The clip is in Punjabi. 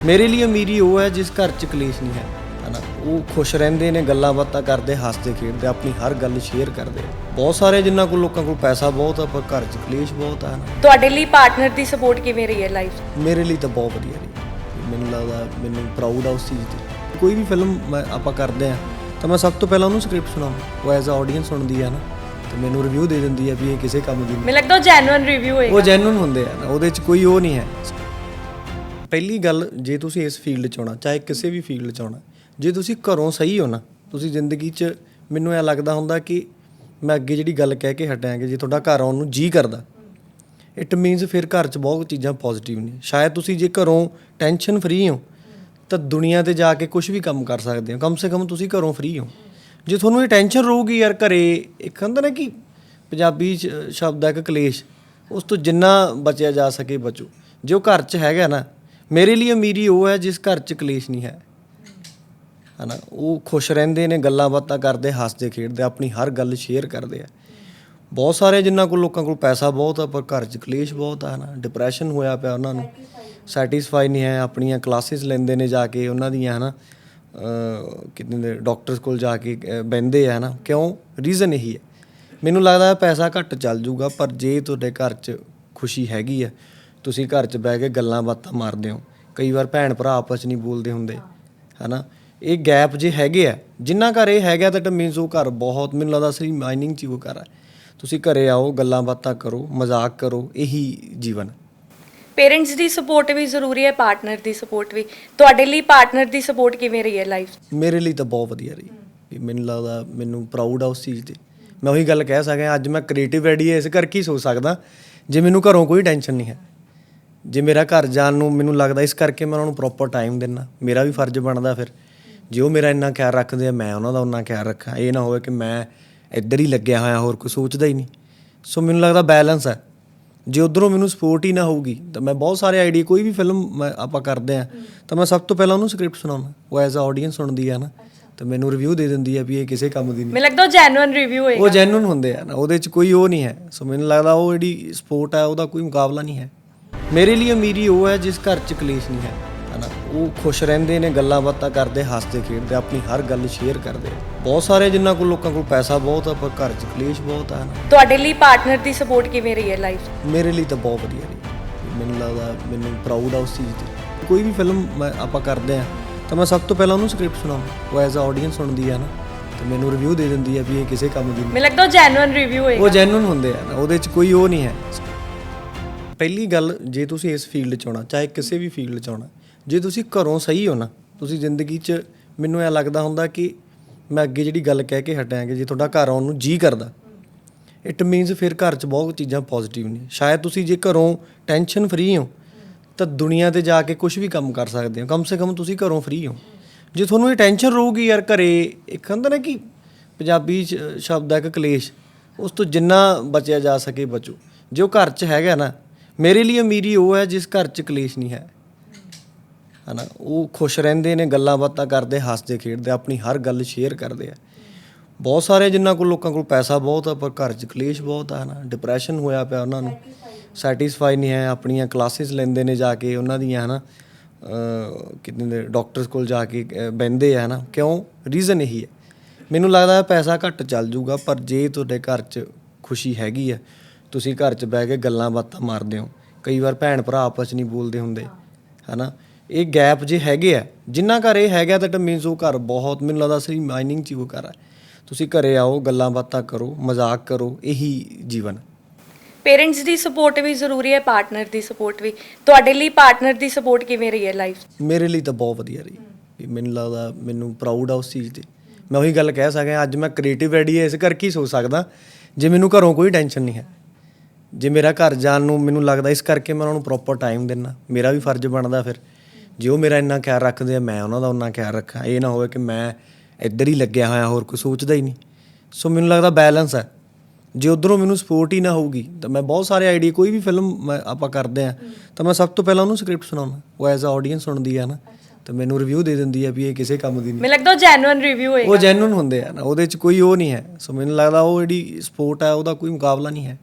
ਮੇਰੇ ਲਈ ਅਮੀਰੀ ਉਹ ਹੈ ਜਿਸ ਘਰ 'ਚ ਕਲੇਸ਼ ਨਹੀਂ ਹੈ ਹਨਾ ਉਹ ਖੁਸ਼ ਰਹਿੰਦੇ ਨੇ ਗੱਲਾਂ ਬਾਤਾਂ ਕਰਦੇ ਹੱਸਦੇ ਖੇਡਦੇ ਆਪਣੀ ਹਰ ਗੱਲ ਸ਼ੇਅਰ ਕਰਦੇ। ਬਹੁਤ ਸਾਰੇ ਜਿਨ੍ਹਾਂ ਕੋਲ ਲੋਕਾਂ ਕੋਲ ਪੈਸਾ ਬਹੁਤ ਆ ਪਰ ਘਰ 'ਚ ਕਲੇਸ਼ ਬਹੁਤ ਆ ਹਨਾ ਤੁਹਾਡੇ ਲਈ ਪਾਰਟਨਰ ਦੀ ਸਪੋਰਟ ਕਿਵੇਂ ਰਹੀ ਹੈ ਲਾਈਫ ਮੇਰੇ ਲਈ ਤਾਂ ਬਹੁਤ ਵਧੀਆ ਰਹੀ। ਮੈਨੂੰ ਲੱਗਦਾ ਮੈਨੂੰ ਪ੍ਰਾਊਡ ਆ ਉਸ ਚੀਜ਼ ਤੇ। ਕੋਈ ਵੀ ਫਿਲਮ ਮੈਂ ਆਪਾਂ ਕਰਦੇ ਆ ਤਾਂ ਮੈਂ ਸਭ ਤੋਂ ਪਹਿਲਾਂ ਉਹਨੂੰ ਸਕ੍ਰਿਪਟ ਸੁਣਾਉਂਦਾ। ਉਹ ਐਜ਼ ਅ ਆਡੀਅנס ਸੁਣਦੀ ਆ ਨਾ? ਤੇ ਮੈਨੂੰ ਰਿਵਿਊ ਦੇ ਦਿੰਦੀ ਆ ਵੀ ਇਹ ਕਿਸੇ ਕੰਮ ਦੀ ਨਹੀਂ। ਮੈਨੂੰ ਲੱਗਦਾ ਜੈਨੂਇਨ ਰਿਵਿਊ ਉਹ ਹੋਏਗਾ। ਜੈਨੂਨ ਹੁੰਦੇ ਆ ਨਾ ਉਹਦੇ 'ਚ ਕੋਈ ਉਹ ਨਹੀਂ ਹੈ। ਪਹਿਲੀ ਗੱਲ ਜੇ ਤੁਸੀਂ ਇਸ ਫੀਲਡ 'ਚ ਆਉਣਾ, ਚਾਹੇ ਕਿਸੇ ਵੀ ਫੀਲਡ 'ਚ ਆਉਣਾ, ਜੇ ਤੁਸੀਂ ਘਰੋਂ ਸਹੀ ਹੋ ਨਾ, ਤੁਸੀਂ ਜ਼ਿੰਦਗੀ 'ਚ ਮੈਨੂੰ ਇਹ ਲੱਗਦਾ ਹੁੰਦਾ ਕਿ ਮੈਂ ਅੱਗੇ ਜਿਹੜੀ ਗੱਲ ਕਹਿ ਕੇ ਹਟਿਆ ਕਿ ਜੇ ਤੁਹਾਡਾ ਘਰ ਆਉਣ ਨੂੰ ਜੀ ਕਰਦਾ ਇਟ ਮੀਨਸ ਫਿਰ ਘਰ 'ਚ ਬਹੁਤ ਚੀਜ਼ਾਂ ਪੋਜ਼ਿਟਿਵ ਨੇ। ਸ਼ਾਇਦ ਤੁਸੀਂ ਜੇ ਘਰੋਂ ਟੈਨਸ਼ਨ ਫਰੀ ਹੋ, ਤਾਂ ਦੁਨੀਆ ਤੇ ਜਾ ਕੇ ਕੁਝ ਵੀ ਕੰਮ ਕਰ ਸਕਦੇ ਹੋ। ਕਮ ਸੇ ਕਮ ਤੁਸੀਂ ਘਰੋਂ ਫਰੀ ਹੋ। ਜੇ ਤੁਹਾਨੂੰ ਇਹ ਟੈਨਸ਼ਨ ਰਹੂਗੀ ਯਾਰ ਘਰੇ, ਇੱਕ ਹੁੰਦਾ ਨਾ ਕਿ ਪੰਜਾਬੀ 'ਚ ਸ਼ਬਦ ਹੈ ਕਿ ਕਲੇਸ਼, ਉਸ ਤੋਂ ਜਿੰਨਾ ਬਚਿਆ ਜਾ ਸਕੇ ਬਚੋ। ਜੇ ਉਹ ਘਰ 'ਚ ਹੈਗਾ ਨਾ ਮੇਰੇ ਲਈ ਅਮੀਰੀ ਉਹ ਹੈ ਜਿਸ ਘਰ 'ਚ ਕਲੇਸ਼ ਨਹੀਂ ਹੈ। ਹਨਾ, ਉਹ ਖੁਸ਼ ਰਹਿੰਦੇ ਨੇ, ਗੱਲਾਂ ਬਾਤਾਂ ਕਰਦੇ, ਹੱਸਦੇ, ਖੇਡਦੇ, ਆਪਣੀ ਹਰ ਗੱਲ ਸ਼ੇਅਰ ਕਰਦੇ ਆ। ਬਹੁਤ ਸਾਰੇ ਜਿਨ੍ਹਾਂ ਕੋਲ, ਲੋਕਾਂ ਕੋਲ ਪੈਸਾ ਬਹੁਤ ਆ, ਪਰ ਘਰ 'ਚ ਕਲੇਸ਼ ਬਹੁਤ ਆ, ਹਨਾ। ਡਿਪਰੈਸ਼ਨ ਹੋਇਆ ਪਿਆ ਉਹਨਾਂ ਨੂੰ। ਸੈਟੀਸਫਾਈ ਨਹੀਂ ਹੈ, ਆਪਣੀਆਂ ਕਲਾਸਿਸ ਲੈਂਦੇ ਨੇ ਜਾ ਕੇ ਉਹਨਾਂ ਦੀਆਂ, ਹਨਾ। ਅਹ ਕਿੰਨੇ ਦੇ ਡਾਕਟਰਸ ਕੋਲ ਜਾ ਕੇ, ਅਹ, ਬਹਿੰਦੇ ਆ, ਹਨਾ। ਕਿਉਂ? ਰੀਜ਼ਨ ਇਹੀ ਹੈ। ਮੈਨੂੰ ਲੱਗਦਾ ਪੈਸਾ ਘੱਟ ਚੱਲ ਜੂਗਾ, ਪਰ ਜੇ ਤੁਹਾਡੇ ਘਰ 'ਚ ਖੁਸ਼ੀ ਹੈਗੀ ਆ ਤੁਸੀਂ ਘਰ 'ਚ ਬਹਿ ਕੇ ਗੱਲਾਂ ਬਾਤਾਂ ਮਾਰਦੇ ਹੋ। ਕਈ ਵਾਰ ਭੈਣ ਭਰਾ ਆਪਸ 'ਚ ਨਹੀਂ ਬੋਲਦੇ ਹੁੰਦੇ ਹਨਾ? ਇਹ ਗੈਪ ਜੇ ਹੈਗੇ ਆ ਜਿੰਨਾ ਘਰ ਇਹ ਹੈਗਾ ਤਾਂ ਮੀਨਸ ਉਹ ਘਰ ਬਹੁਤ ਮੈਨੂੰ ਲੱਗਦਾ ਅਸਲੀ ਮਾਈਨਿੰਗ ਚ ਉਹ ਘਰ ਹੈ ਤੁਸੀਂ ਘਰੇ ਆਓ ਗੱਲਾਂ ਬਾਤਾਂ ਕਰੋ ਮਜ਼ਾਕ ਕਰੋ ਇਹੀ ਜੀਵਨ। ਪੇਰੈਂਟਸ ਦੀ ਸਪੋਰਟ ਵੀ ਜ਼ਰੂਰੀ ਹੈ ਪਾਰਟਨਰ ਦੀ ਸਪੋਰਟ ਵੀ। ਤੁਹਾਡੇ ਲਈ ਪਾਰਟਨਰ ਦੀ ਸਪੋਰਟ ਕਿਵੇਂ ਰਹੀ ਹੈ ਲਾਈਫ ਮੇਰੇ ਲਈ ਤਾਂ ਬਹੁਤ ਵਧੀਆ ਰਹੀ। ਮੈਨੂੰ ਲੱਗਦਾ ਮੈਨੂੰ ਪ੍ਰਾਊਡ ਆ ਉਸ ਚੀਜ਼ ਤੇ। ਮੈਂ ਉਹੀ ਗੱਲ ਕਹਿ ਸਕਾਂ ਅੱਜ ਮੈਂ ਕ੍ਰੀਏਟਿਵ ਰੈਡੀ ਇਸ ਕਰਕੇ ਹੀ ਸੋਚ ਸਕਦਾ ਜੇ ਮੈਨੂੰ ਘਰੋਂ ਕੋਈ ਟੈਨਸ਼ਨ ਨਹੀਂ ਹੈ। ਜੇ ਮੇਰਾ ਘਰ ਜਾਣ ਨੂੰ ਮੈਨੂੰ ਲੱਗਦਾ ਇਸ ਕਰਕੇ ਮੈਂ ਉਹਨਾਂ ਨੂੰ ਪ੍ਰੋਪਰ ਟਾਈਮ ਦੇਣਾ ਮੇਰਾ ਵੀ ਫਰਜ਼ ਬਣਦਾ ਫਿਰ। ਜੇ ਉਹ ਮੇਰਾ ਇੰਨਾ ਖਿਆਲ ਰੱਖਦੇ ਆ ਮੈਂ ਉਹਨਾਂ ਦਾ ਉਹਨਾਂ ਖਿਆਲ ਰੱਖਾਂ। ਇਹ ਨਾ ਹੋਵੇ ਕਿ ਮੈਂ ਇੱਧਰ ਹੀ ਲੱਗਿਆ ਹੋਇਆ ਹੋਰ ਕੋਈ ਸੋਚਦਾ ਹੀ ਨਹੀਂ। ਸੋ ਮੈਨੂੰ ਲੱਗਦਾ ਬੈਲੈਂਸ ਹੈ ਜੇ ਉਧਰੋਂ ਮੈਨੂੰ ਸਪੋਰਟ ਹੀ ਨਾ ਹੋਊਗੀ ਤਾਂ ਮੈਂ ਬਹੁਤ ਸਾਰੇ ਆਈਡੀਆ ਕੋਈ ਵੀ ਫਿਲਮ ਮੈਂ ਆਪਾਂ ਕਰਦੇ ਆ ਤਾਂ ਮੈਂ ਸਭ ਤੋਂ ਪਹਿਲਾਂ ਉਹਨੂੰ ਸਕ੍ਰਿਪਟ ਸੁਣਾਉਂਦਾ। ਉਹ ਐਜ਼ ਅ ਆਡੀਅנס ਸੁਣਦੀ ਆ ਨਾ ਤੇ ਮੈਨੂੰ ਰਿਵਿਊ ਦੇ ਦਿੰਦੀ ਆ ਵੀ ਇਹ ਕਿਸੇ ਕੰਮ ਦੀ ਨਹੀਂ। ਮੈਨੂੰ ਲੱਗਦਾ ਜੈਨੂਇਨ ਰਿਵਿਊ ਹੋਏਗਾ। ਉਹ ਜੈਨੂਨ ਹੁੰਦੇ ਆ ਨਾ ਉਹਦੇ 'ਚ ਕੋਈ ਉਹ ਨਹੀਂ ਹੈ। ਸੋ ਮੈਨੂੰ ਲੱਗਦਾ ਉਹ ਜਿਹੜੀ ਸਪੋਰਟ ਹੈ ਉਹਦਾ ਕੋਈ ਮੁਕਾਬਲਾ ਨਹੀਂ ਹੈ। ਮੇਰੇ ਲਈ ਅਮੀਰੀ ਉਹ ਹੈ ਜਿਸ ਘਰ 'ਚ ਕਲੇਸ਼ ਨਹੀਂ ਹੈ ਹਨਾ ਉਹ ਖੁਸ਼ ਰਹਿੰਦੇ ਨੇ ਗੱਲਾਂ ਬਾਤਾਂ ਕਰਦੇ ਹੱਸਦੇ ਖੇਡਦੇ ਆਪਣੀ ਹਰ ਗੱਲ ਸ਼ੇਅਰ ਕਰਦੇ। ਬਹੁਤ ਸਾਰੇ ਜਿਨ੍ਹਾਂ ਕੋਲ ਲੋਕਾਂ ਕੋਲ ਪੈਸਾ ਬਹੁਤ ਆ ਪਰ ਘਰ 'ਚ ਕਲੇਸ਼ ਬਹੁਤ ਆ ਹਨਾ ਤੁਹਾਡੇ ਲਈ ਪਾਰਟਨਰ ਦੀ ਸਪੋਰਟ ਕਿਵੇਂ ਰਹੀ ਹੈ ਲਾਈਫ ਮੇਰੇ ਲਈ ਤਾਂ ਬਹੁਤ ਵਧੀਆ ਰਹੀ। ਮੈਨੂੰ ਲੱਗਦਾ ਮੈਨੂੰ ਪ੍ਰਾਊਡ ਆ ਉਸ ਚੀਜ਼ ਤੇ। ਕੋਈ ਵੀ ਫਿਲਮ ਮੈਂ ਆਪਾਂ ਕਰਦੇ ਆ ਤਾਂ ਮੈਂ ਸਭ ਤੋਂ ਪਹਿਲਾਂ ਉਹਨੂੰ ਸਕ੍ਰਿਪਟ ਸੁਣਾਉਂਦਾ। ਉਹ ਐਜ਼ ਅ ਆਡੀਅנס ਸੁਣਦੀ ਆ ਨਾ ਤੇ ਮੈਨੂੰ ਰਿਵਿਊ ਦੇ ਦਿੰਦੀ ਆ ਵੀ ਇਹ ਕਿਸੇ ਕੰਮ ਦੀ ਨਹੀਂ। ਮੈਨੂੰ ਲੱਗਦਾ ਜੈਨੂਇਨ ਰਿਵਿਊ ਉਹ ਹੋਏਗਾ। ਜੈਨੂਨ ਹੁੰਦੇ ਆ ਨਾ ਉਹਦੇ 'ਚ ਕੋਈ ਉਹ ਨਹੀਂ ਹੈ। ਪਹਿਲੀ ਗੱਲ ਜੇ ਤੁਸੀਂ ਇਸ ਫੀਲਡ 'ਚ ਆਉਣਾ, ਚਾਹੇ ਕਿਸੇ ਵੀ ਫੀਲਡ 'ਚ ਆਉਣਾ, ਜੇ ਤੁਸੀਂ ਘਰੋਂ ਸਹੀ ਹੋ ਨਾ, ਤੁਸੀਂ ਜ਼ਿੰਦਗੀ 'ਚ ਮੈਨੂੰ ਇਹ ਲੱਗਦਾ ਹੁੰਦਾ ਕਿ ਮੈਂ ਅੱਗੇ ਜਿਹੜੀ ਗੱਲ ਕਹਿ ਕੇ ਹਟਿਆ ਕਿ ਜੇ ਤੁਹਾਡਾ ਘਰ ਆਉਣ ਨੂੰ ਜੀ ਕਰਦਾ ਇਟ ਮੀਨਸ ਫਿਰ ਘਰ 'ਚ ਬਹੁਤ ਚੀਜ਼ਾਂ ਪੋਜ਼ਿਟਿਵ ਨੇ। ਸ਼ਾਇਦ ਤੁਸੀਂ ਜੇ ਘਰੋਂ ਟੈਨਸ਼ਨ ਫਰੀ ਹੋ, ਤਾਂ ਦੁਨੀਆ ਤੇ ਜਾ ਕੇ ਕੁਝ ਵੀ ਕੰਮ ਕਰ ਸਕਦੇ ਹੋ। ਕਮ ਸੇ ਕਮ ਤੁਸੀਂ ਘਰੋਂ ਫਰੀ ਹੋ। ਜੇ ਤੁਹਾਨੂੰ ਇਹ ਟੈਨਸ਼ਨ ਰਹੂਗੀ ਯਾਰ ਘਰੇ, ਇੱਕ ਹੁੰਦਾ ਨਾ ਕਿ ਪੰਜਾਬੀ ਸ਼ਬਦ ਹੈ ਕਿ ਕਲੇਸ਼, ਉਸ ਤੋਂ ਜਿੰਨਾ ਬਚਿਆ ਜਾ ਸਕੇ ਬਚੋ। ਜੇ ਉਹ ਘਰ 'ਚ ਹੈਗਾ ਨਾ ਮੇਰੇ ਲਈ ਅਮੀਰੀ ਉਹ ਹੈ ਜਿਸ ਘਰ 'ਚ ਕਲੇਸ਼ ਨਹੀਂ ਹੈ। ਹਨਾ, ਉਹ ਖੁਸ਼ ਰਹਿੰਦੇ ਨੇ, ਗੱਲਾਂ ਬਾਤਾਂ ਕਰਦੇ, ਹੱਸਦੇ, ਖੇਡਦੇ, ਆਪਣੀ ਹਰ ਗੱਲ ਸ਼ੇਅਰ ਕਰਦੇ ਆ। ਬਹੁਤ ਸਾਰੇ ਜਿਨ੍ਹਾਂ ਕੋਲ, ਲੋਕਾਂ ਕੋਲ ਪੈਸਾ ਬਹੁਤ ਆ, ਪਰ ਘਰ 'ਚ ਕਲੇਸ਼ ਬਹੁਤ ਆ, ਹਨਾ। ਡਿਪਰੈਸ਼ਨ ਹੋਇਆ ਪਿਆ ਉਹਨਾਂ ਨੂੰ। ਸੈਟੀਸਫਾਈ ਨਹੀਂ ਹੈ, ਆਪਣੀਆਂ ਕਲਾਸਿਸ ਲੈਂਦੇ ਨੇ ਜਾ ਕੇ ਉਹਨਾਂ ਦੀਆਂ, ਹਨਾ। ਅਹ ਕਿੰਨੇ ਦੇ ਡਾਕਟਰਸ ਕੋਲ ਜਾ ਕੇ, ਅਹ, ਬਹਿੰਦੇ ਆ, ਹਨਾ। ਕਿਉਂ? ਰੀਜ਼ਨ ਇਹੀ ਹੈ। ਮੈਨੂੰ ਲੱਗਦਾ ਪੈਸਾ ਘੱਟ ਚੱਲ ਜੂਗਾ ਪਰ ਜੇ ਤੁਹਾਡੇ ਘਰ 'ਚ ਖੁਸ਼ੀ ਹੈਗੀ ਆ ਤੁਸੀਂ ਘਰ 'ਚ ਬਹਿ ਕੇ ਗੱਲਾਂ ਬਾਤਾਂ ਮਾਰਦੇ ਹੋ। ਕਈ ਵਾਰ ਭੈਣ ਭਰਾ ਆਪਸ 'ਚ ਨਹੀਂ ਬੋਲਦੇ ਹੁੰਦੇ ਹਨਾ? ਇਹ ਗੈਪ ਜੇ ਹੈਗੇ ਆ ਜਿੰਨਾ ਘਰ ਇਹ ਹੈਗਾ ਤਾਂ ਇਟ ਮੀਨਸ ਉਹ ਘਰ ਬਹੁਤ ਮੈਨੂੰ ਲੱਗਦਾ ਅਸਲੀ ਮਾਈਨਿੰਗ ਚ ਹੀ ਉਹ ਘਰ ਹੈ ਤੁਸੀਂ ਘਰੇ ਆਓ ਗੱਲਾਂ ਬਾਤਾਂ ਕਰੋ ਮਜ਼ਾਕ ਕਰੋ ਇਹੀ ਜੀਵਨ। ਪੇਰੈਂਟਸ ਦੀ ਸਪੋਰਟ ਵੀ ਜ਼ਰੂਰੀ ਹੈ ਪਾਰਟਨਰ ਦੀ ਸਪੋਰਟ ਵੀ। ਤੁਹਾਡੇ ਲਈ ਪਾਰਟਨਰ ਦੀ ਸਪੋਰਟ ਕਿਵੇਂ ਰਹੀ ਹੈ ਲਾਈਫ ਮੇਰੇ ਲਈ ਤਾਂ ਬਹੁਤ ਵਧੀਆ ਰਹੀ। ਵੀ ਮੈਨੂੰ ਲੱਗਦਾ ਮੈਨੂੰ ਪ੍ਰਾਊਡ ਆ ਉਸ ਚੀਜ਼ ਤੇ। ਮੈਂ ਉਹੀ ਗੱਲ ਕਹਿ ਸਕਾਂ ਅੱਜ ਮੈਂ ਕ੍ਰੀਏਟਿਵ ਰੈਡੀ ਇਸ ਕਰਕੇ ਹੀ ਸੋਚ ਸਕਦਾ ਜੇ ਮੈਨੂੰ ਘਰੋਂ ਕੋਈ ਟੈਨਸ਼ਨ ਨਹੀਂ ਹੈ। ਜੇ ਮੇਰਾ ਘਰ ਜਾਣ ਨੂੰ ਮੈਨੂੰ ਲੱਗਦਾ ਇਸ ਕਰਕੇ ਮੈਂ ਉਹਨਾਂ ਨੂੰ ਪ੍ਰੋਪਰ ਟਾਈਮ ਦੇਣਾ ਮੇਰਾ ਵੀ ਫਰਜ਼ ਬਣਦਾ ਫਿਰ। ਜੇ ਉਹ ਮੇਰਾ ਇੰਨਾ ਖਿਆਲ ਰੱਖਦੇ ਆ ਮੈਂ ਉਹਨਾਂ ਦਾ ਉਹਨਾਂ ਖਿਆਲ ਰੱਖਾਂ। ਇਹ ਨਾ ਹੋਵੇ ਕਿ ਮੈਂ ਇੱਧਰ ਹੀ ਲੱਗਿਆ ਹੋਇਆ ਹੋਰ ਕੋਈ ਸੋਚਦਾ ਹੀ ਨਹੀਂ। ਸੋ ਮੈਨੂੰ ਲੱਗਦਾ ਬੈਲੈਂਸ ਹੈ ਜੇ ਉਧਰੋਂ ਮੈਨੂੰ ਸਪੋਰਟ ਹੀ ਨਾ ਹੋਊਗੀ ਤਾਂ ਮੈਂ ਬਹੁਤ ਸਾਰੇ ਆਈਡੀਆ ਕੋਈ ਵੀ ਫਿਲਮ ਮੈਂ ਆਪਾਂ ਕਰਦੇ ਆ ਤਾਂ ਮੈਂ ਸਭ ਤੋਂ ਪਹਿਲਾਂ ਉਹਨੂੰ ਸਕ੍ਰਿਪਟ ਸੁਣਾਉਂਦਾ। ਉਹ ਐਜ਼ ਅ ਆਡੀਅנס ਸੁਣਦੀ ਆ ਨਾ ਤੇ ਮੈਨੂੰ ਰਿਵਿਊ ਦੇ ਦਿੰਦੀ ਆ ਵੀ ਇਹ ਕਿਸੇ ਕੰਮ ਦੀ ਨਹੀਂ। ਮੈਨੂੰ ਲੱਗਦਾ ਜੈਨੂਇਨ ਰਿਵਿਊ ਹੋਏਗਾ। ਉਹ ਜੈਨੂਨ ਹੁੰਦੇ ਆ ਨਾ ਉਹਦੇ 'ਚ ਕੋਈ ਉਹ ਨਹੀਂ ਹੈ। ਸੋ ਮੈਨੂੰ ਲੱਗਦਾ ਉਹ ਜਿਹੜੀ ਸਪੋਰਟ ਹੈ ਉਹਦਾ ਕੋਈ ਮੁਕਾਬਲਾ ਨਹੀਂ ਹੈ।